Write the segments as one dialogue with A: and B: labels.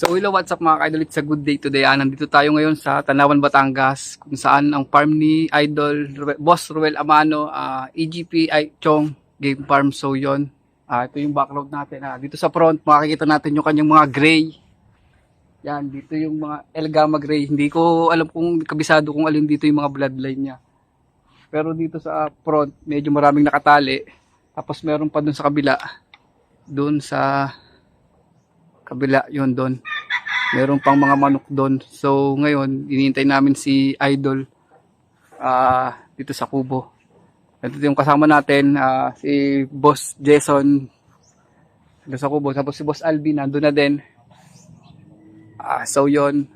A: So hello, what's up mga ka-idol? It's a good day today. Ah, nandito tayo ngayon sa Tanawan, Batangas kung saan ang farm ni Idol Boss Ruel Amano, ah, EGP ay Chong Game Farm. So yon. Ah, ito yung background natin. Ah, dito sa front, makikita natin yung kanyang mga gray. Yan, dito yung mga El Gamma Gray. Hindi ko alam kung kabisado kung alin dito yung mga bloodline niya. Pero dito sa front, medyo maraming nakatali. Tapos meron pa dun sa kabila. Dun sa kabila yon doon. Meron pang mga manok doon. So ngayon, inintay namin si Idol ah dito sa kubo. Ito yung kasama natin, ah, si Boss Jason dito sa kubo. Tapos si Boss Alvin nandun na din. Ah, so yon.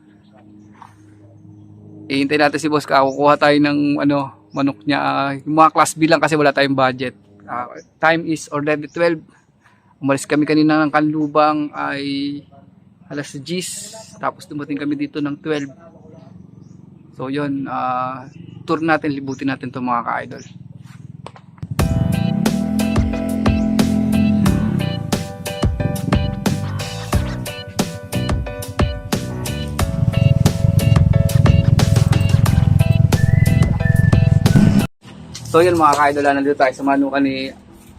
A: Iintay natin si Boss ka. Kukuha tayo ng ano, manok niya. Ah, yung mga class B lang kasi wala tayong budget. Ah, time is already 12. Umalis kami kanina ng Kanlubang ay alas 10. Tapos dumating kami dito ng 12. So yun, ah, tour natin, libutin natin to mga ka-idol. So yun mga ka-idol, ah, nandito tayo sa manukan ni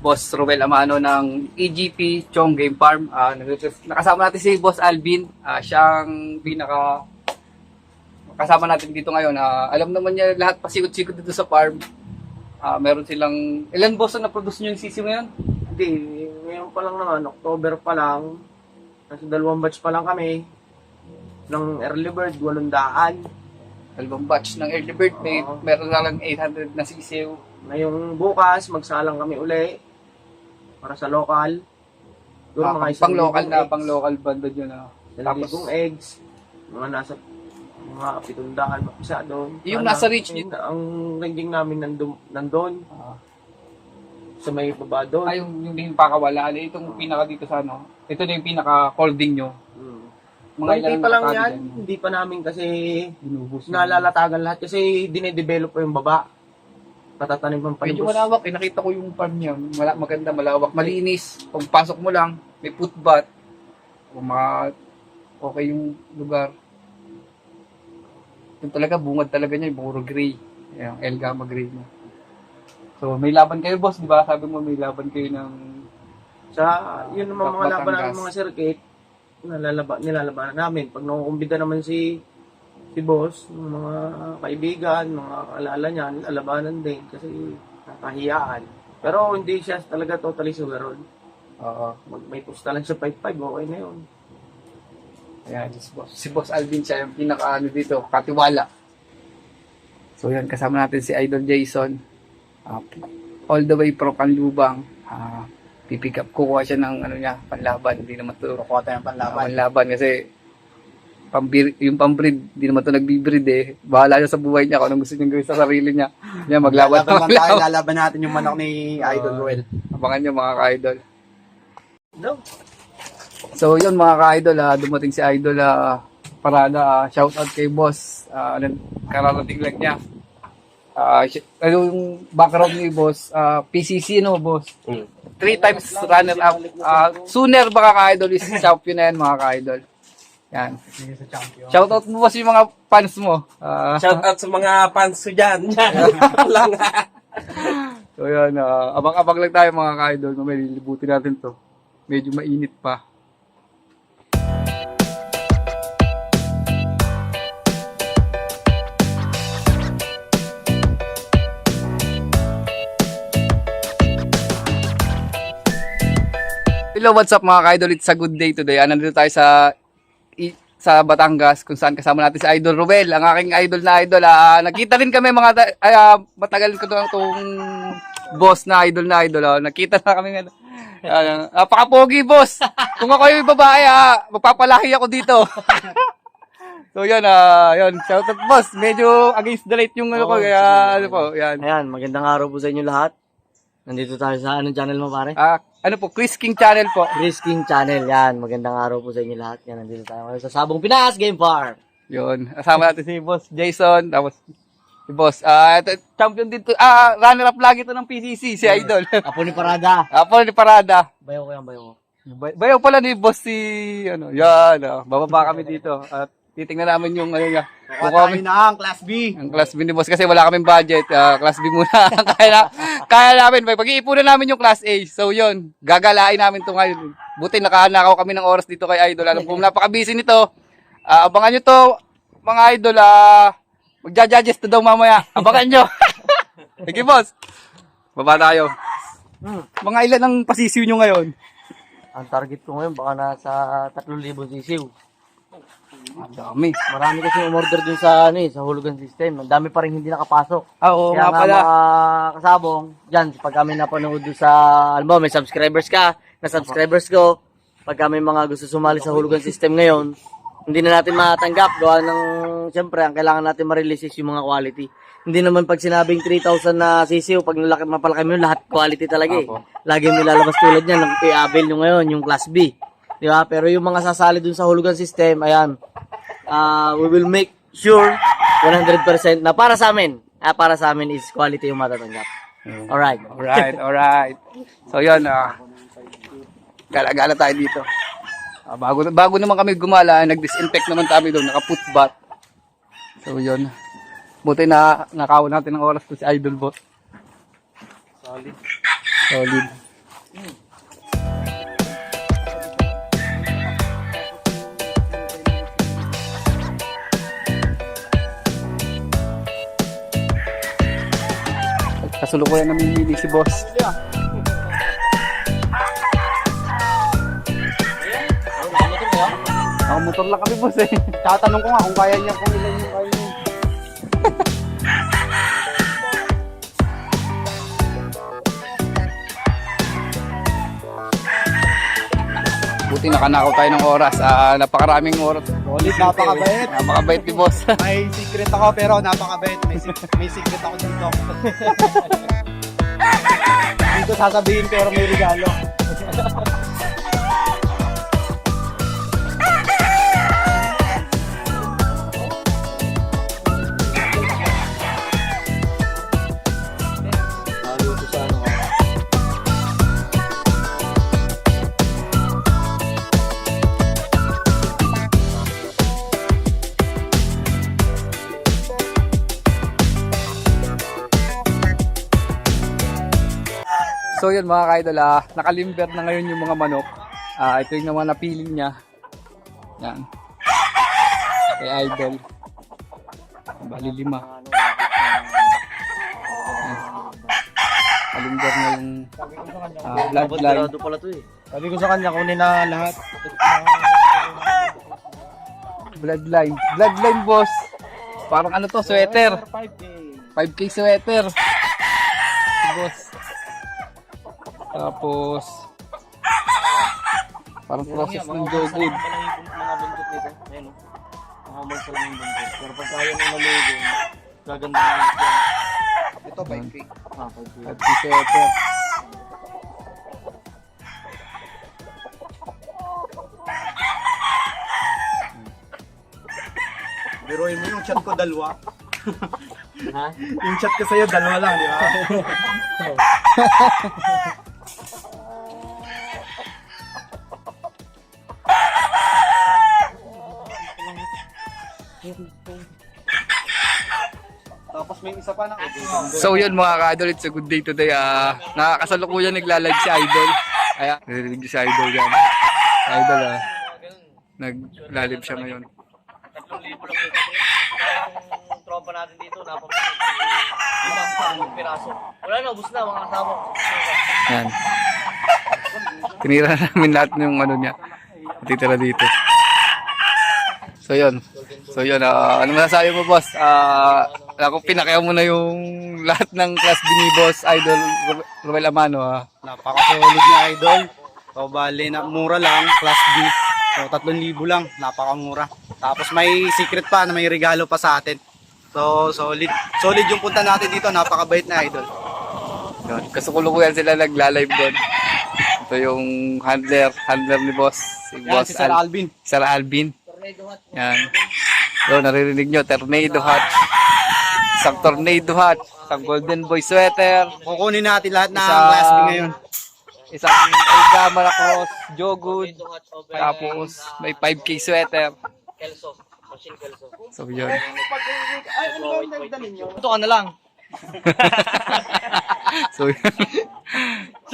A: Boss Ruel Amano ng EGP Chong Game Farm. Nandito- nakasama natin si Boss Alvin. Ah, siyang pinaka kasama natin dito ngayon. Ah, alam naman niya lahat pasikot-sikot dito sa farm. Ah, meron silang ilan boss na na-produce niyo yung sisi ngayon?
B: Hindi, ngayon pa lang naman, October pa lang. Kasi dalawang batch pa lang kami. Ng early bird, walong daan.
A: Dalawang batch ng early bird, may
B: Oo.
A: meron na lang 800 na sisiw.
B: Ngayong bukas, magsalang kami uli. Para sa local. Doon
A: Ah,
B: mga
A: pang,
B: isang
A: pang local
B: libong
A: na,
B: eggs.
A: pang local banda yun. Ah. Tapos-
B: libong eggs. Mga nasa mga pitundaan isa doon.
A: Yung
B: Sana-
A: nasa reach
B: yun, Ang ranging namin nandun, nandun
A: Ah.
B: sa may baba doon.
A: ay, yung, yung, yung pakawala, ano, itong pinaka dito sa ano, ito na yung pinaka holding nyo.
B: Hmm.
A: Mga
B: Hindi
A: ilan
B: pa lang yan. Hindi pa namin kasi
A: Binubos na.
B: nalalatagan lahat kasi dinedevelop pa yung baba. Patatanim pang
A: Medyo
B: palibos.
A: malawak, eh, nakita ko yung farm niya. Mala, maganda, malawak, malinis. Pagpasok mo lang, may footbath. O mga, okay yung lugar. Yung talaga, bungad talaga niya, puro gray. Yung El Gamma gray niya. So, may laban kayo, boss, di ba? Sabi mo, may laban kayo ng...
B: Sa, yun naman mga laban namin mga circuit, nalalaba, nilalabanan namin. Pag nakukumbida naman si si boss, mga kaibigan, mga alala niya, nilalabanan din kasi nakahiyaan. Pero hindi siya talaga totally sugarol.
A: Oo.
B: Mag, may pusta lang siya 5-5, okay na yun.
A: Ayan, si boss. Si boss Alvin siya yung pinaka ano dito, katiwala. So yan, kasama natin si Idol Jason. Ah, all the way from Kanlubang. Uh, pipick up, kukuha siya ng ano niya, panlaban. Hindi naman to
C: Kukuha tayo ng panlaban.
A: panlaban kasi pambir, yung pambreed, hindi naman to nagbibreed eh. Bahala siya sa buhay niya kung anong gusto niya gawin sa sarili niya. Yan, maglaban
C: lang tayo, lalaban natin yung manok ni Idol
A: Ah.
C: Ruel.
A: Abangan niyo mga ka-idol.
B: No?
A: So yun mga ka-idol, ah, dumating si Idol ah, parada, ah, shout out kay boss. Ah, ano, kararating lang niya. Ah, ano yung background ni boss, ah, PCC no boss. Three times runner up. Ah, sooner baka ka-idol is champion na yan mga ka-idol. Yan. Shout out mo boss yung mga fans mo. Ah,
D: Shout out sa mga fans ko dyan. lang.
A: so yan, ah, abang-abang lang tayo mga ka-idol. Mamaya lilibutin natin to. Medyo mainit pa. Hello, what's up mga ka-idol? It's a good day today. Ah, nandito tayo sa sa Batangas kung saan kasama natin si Idol Ruel, ang aking idol na idol. Ah, nakita rin kami mga ah, matagal ko to tong boss na idol na idol. Ah. Nakita na kami nga. Uh, napaka-pogi boss. Kung ako yung babae, ah, magpapalahi ako dito. so yun, ah, yun. Shout out boss. Medyo against the light yung ano ko. Kaya ano po, yan.
B: Ayan, magandang araw po sa inyo lahat. Nandito tayo sa anong channel mo pare?
A: Ah, ano po, Chris King Channel po.
B: Chris King Channel, yan. Magandang araw po sa inyo lahat. Yan, nandito tayo ngayon sa Sabong Pinas Game Farm.
A: Yun. Kasama natin si Boss Jason. Tapos si Boss. Ah, ito, champion dito. Ah, runner up lagi to ng PCC, si Idol.
B: Apo ni Parada.
A: Apo ni Parada.
B: Bayo ko yan, bayo ko.
A: Bay- Bayaw pala ni boss si, ano, yan, ah, bababa kami dito. At titingnan namin yung, ano niya.
C: Kuha
A: Kukuha
C: tayo na ang Class B.
A: Ang class B ni boss kasi wala kaming budget. ah, class B muna. kaya, na, kaya namin. May pag-iipunan namin yung class A. So yun, gagalain namin to ngayon. Buti nakanakaw kami ng oras dito kay Idol. Alam ko napaka-busy nito. Ah, abangan nyo to, mga Idol. Ah, magja-judges to daw mamaya. Abangan nyo. Sige boss. Baba tayo. Mga ilan ang pasisiw nyo ngayon?
E: Ang target ko ngayon baka nasa 3,000 sisiw.
A: Ang dami.
E: Marami kasi umorder dun sa ano eh, sa hulugan system. Ang dami pa rin hindi nakapasok.
A: Ah, oo
E: Kaya
A: nga
E: nga
A: pala.
E: mga kasabong, dyan, pag kami napanood doon sa, alam mo, may subscribers ka, na subscribers ko, pag kami mga gusto sumali sa hulugan system ngayon, hindi na natin matanggap. Gawa ng, siyempre, ang kailangan natin ma-release is yung mga quality. Hindi naman pag sinabing 3,000 na sisiw, pag nalaki, mapalaki mo yun, lahat quality talaga eh. Lagi nilalabas tulad niyan, ng i-avail nyo ngayon, yung class B. Di ba? Pero yung mga sasali dun sa hulugan system, ayan, ah we will make sure 100% na para sa amin, ah, para sa amin is quality yung matatanggap. Alright.
A: Alright, alright. So yun, ah, gala-gala tayo dito. Ah, bago, bago naman kami gumala, nag-disinfect naman kami doon, naka-foot bath. So yun. Buti na nakawan natin ng oras to si Idol Bot.
E: Solid.
A: Solid. Kasulukuyan namimili si boss. Ako motor lang kami boss eh.
C: Tatanong ko nga kung kaya niya kung ilan yung kaya
A: Buti nakanakaw tayo ng oras. Ah, napakaraming oras.
C: Solid, napakabait.
A: Napakabait ni boss.
C: May secret ako pero napakabait. May, sec- may secret ako dito. dito sasabihin pero may regalo.
A: So yun mga kaidol, ah, nakalimber na ngayon yung mga manok. Ah, ito yung mga napili niya. Yan. Kay idol. Bali lima. Kalimber na yung ah, bloodline.
E: Pala to eh.
C: Sabi ko sa kanya kunin na lahat.
A: Bloodline. Bloodline boss. Parang ano to, sweater.
C: 5K.
A: 5k sweater. Tapos parang process ng jogwood.
E: mga buntot nito. Ayun mall pa lang yung buntot. Pero pag kaya mo malugo, gaganda na yan.
C: Ito 5K.
E: Ah, pag-
A: 5k sweater.
C: Biruin mo yung chat ko dalawa.
E: Ha?
C: Yung chat ko sa'yo dalawa lang, di ba? Tapos may isa pa ng
A: So yun mga ka-idol, it's a good day today. Ah, nakakasalukuyan nagla-live si Idol. Kaya, narinig si Idol yan. Idol ah. Nag-live siya ngayon.
E: Tatlong libo lang ito. Yung tropa natin dito, napapagod. Piraso. Wala na, ubus na mga kasama.
A: Yan. Tinira namin lahat ng ano niya. Natitira dito. So yun. So yun. ah, ano masasabi mo boss? Ah, ako pinakaya mo na yung lahat ng class B ni boss idol Ru- Ruel Amano. ah.
C: Napaka-solid ni Idol. So, bali na mura lang, class B. So, 3,000 lang, napakamura. Tapos may secret pa na may regalo pa sa atin. So, solid. Solid yung punta natin dito, napakabait na Idol.
A: Yun. Kasukulukuyan sila nagla-live doon. Ito yung handler, handler ni boss. Si
C: Yan,
A: boss
C: si Sir
A: Al-
C: Alvin.
A: Sir Alvin. Yan. So, naririnig nyo, tornado hat. Isang tornado hat. Isang golden boy sweater.
C: Kukunin natin lahat ng
A: Isang-
C: ngayon.
A: isang Elga Maracross, Jogood, tapos may 5K sweater.
E: Kelso. Machine Kelso.
A: So yun.
B: Ay, ano ba yung dagdalin nyo?
E: Ito ka na lang.
A: So yun.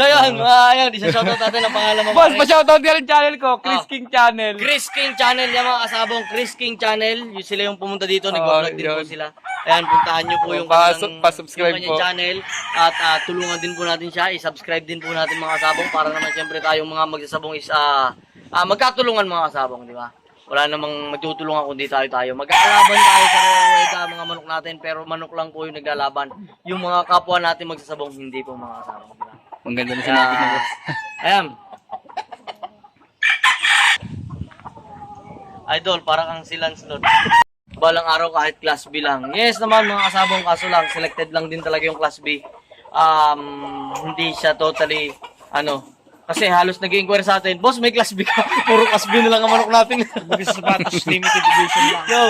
E: So yun, mga yan, isa-shoutout natin ang pangalan mo.
A: Boss, pa-shoutout ka rin channel ko, Chris
E: Ah.
A: King Channel.
E: Chris King Channel, yan mga kasabong Chris King Channel. Yung sila yung pumunta dito,
A: Oh,
E: nag-vlog din po
A: yun.
E: sila. Ayan, puntahan nyo po yung kanyang,
A: pa-subscribe
E: yung kanyang
A: po.
E: channel. At ah, tulungan din po natin siya, i-subscribe din po natin mga kasabong para naman siyempre tayong mga magsasabong is ah, ah, magkatulungan mga kasabong, di ba? Wala namang magtutulungan kundi tayo tayo. Magkakalaban tayo sa Roweda, mga manok natin, pero manok lang po yung naglalaban. Yung mga kapwa natin magsasabong, hindi po mga kasabong.
A: Ang ganda na sinabi mo, boss.
E: Ayan. Idol, para kang si Lancelot. Balang araw kahit class B lang. Yes naman mga kasabong kaso lang, selected lang din talaga yung class B. Um, hindi siya totally, ano, kasi halos nag-inquire sa atin, boss may class B ka, puro class B na lang ang manok natin. Kumbaga sa sapatos, limited edition lang. Yo,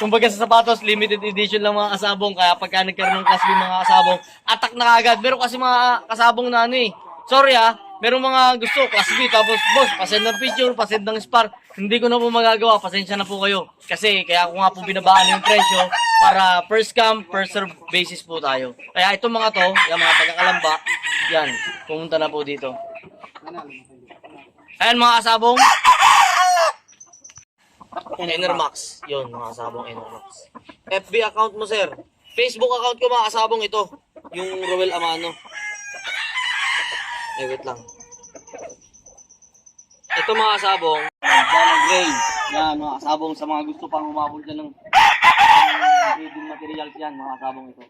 E: kumbaga sa sapatos, limited edition lang mga kasabong, kaya pagka nagkaroon ng class B mga kasabong, attack na kagad. Pero kasi mga kasabong na ano eh, sorry ah, merong mga gusto, class B, tapos boss, pasend ng picture, pasend ng spar, hindi ko na po magagawa, pasensya na po kayo. Kasi kaya ko nga po binabaan yung presyo para first come, first serve basis po tayo. Kaya itong mga to, yung mga taga-kalamba, yan, pumunta na po dito. Ayan mga kasabong. Enermax. Yun mga kasabong Enermax. FB account mo sir. Facebook account ko mga kasabong ito. Yung Roel Amano. Eh wait lang. Ito mga kasabong. Jana Gray. Yan mga kasabong sa mga gusto pang umabot dyan ng ng breeding materials yan mga kasabong ito.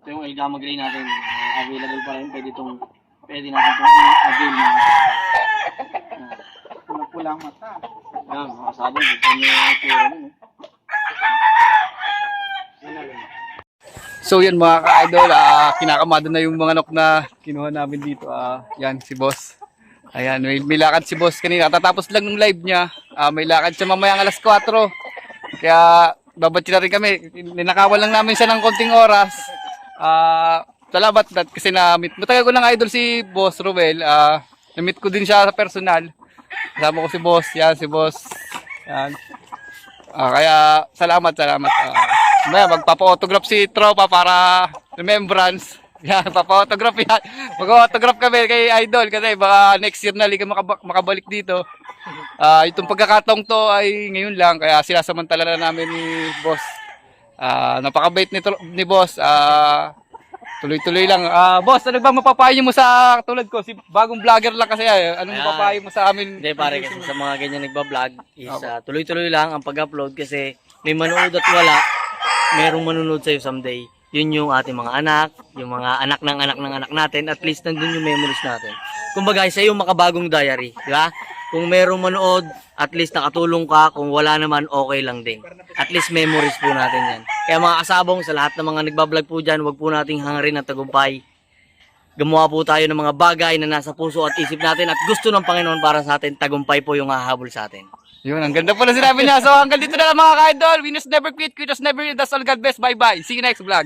E: Ito yung Elgama Gray natin. Uh, available pa rin. Pwede itong pwede natin itong i-avail mga
B: Pulang mata.
E: yan, mga kasabong. Ito yung itsura nun. eh.
A: So yan mga ka-idol, ah, kinakamado na yung mga nok na kinuha namin dito. Ah, yan, si boss. Ayan, may, may lakad si boss kanina. Tatapos lang ng live niya. Ah, may lakad siya mamayang alas 4. Kaya babatsi na rin kami. Ninakawan lang namin siya ng konting oras. Ah, salamat dat kasi na-meet. Matagal ko ng idol si Boss Ruel. Ah, na-meet ko din siya sa personal. Kasama ko si Boss. Yan, si Boss. Yan. Ah, kaya salamat, salamat. Ah, maya, magpapa-autograph si Tropa para remembrance. Yan, papa-autograph yan. Mag-autograph kami kay Idol kasi baka next year na liga makaba- makabalik dito. Ah, itong pagkakataong to ay ngayon lang kaya sinasamantala na namin ni Boss. Ah, napakabait ni, ni Boss. Ah, tuloy-tuloy lang. Ah, Boss, ano ba mapapayo mo sa tulad ko? Si bagong vlogger lang kasi. eh. Anong
E: Ayan.
A: mapapayo mo sa amin?
E: Hindi pare kasi sa mga ganyan nagba-vlog is ah, tuloy-tuloy lang ang pag-upload kasi may manood at wala, merong manunod sa'yo someday. Yun yung ating mga anak, yung mga anak ng anak ng anak natin, at least nandun yung memories natin. Kumbaga, isa yung makabagong diary, di ba? Kung merong manood, at least nakatulong ka. Kung wala naman, okay lang din. At least memories po natin yan. Kaya mga kasabong, sa lahat ng mga nagbablog po dyan, huwag po nating hangarin at tagumpay gumawa po tayo ng mga bagay na nasa puso at isip natin at gusto ng Panginoon para sa atin, tagumpay po yung hahabol sa atin.
A: Yun, ang ganda pala sinabi niya. So hanggang dito na lang mga ka-idol. Winners never quit, quitters never win. That's all. God bless. Bye-bye. See you next vlog.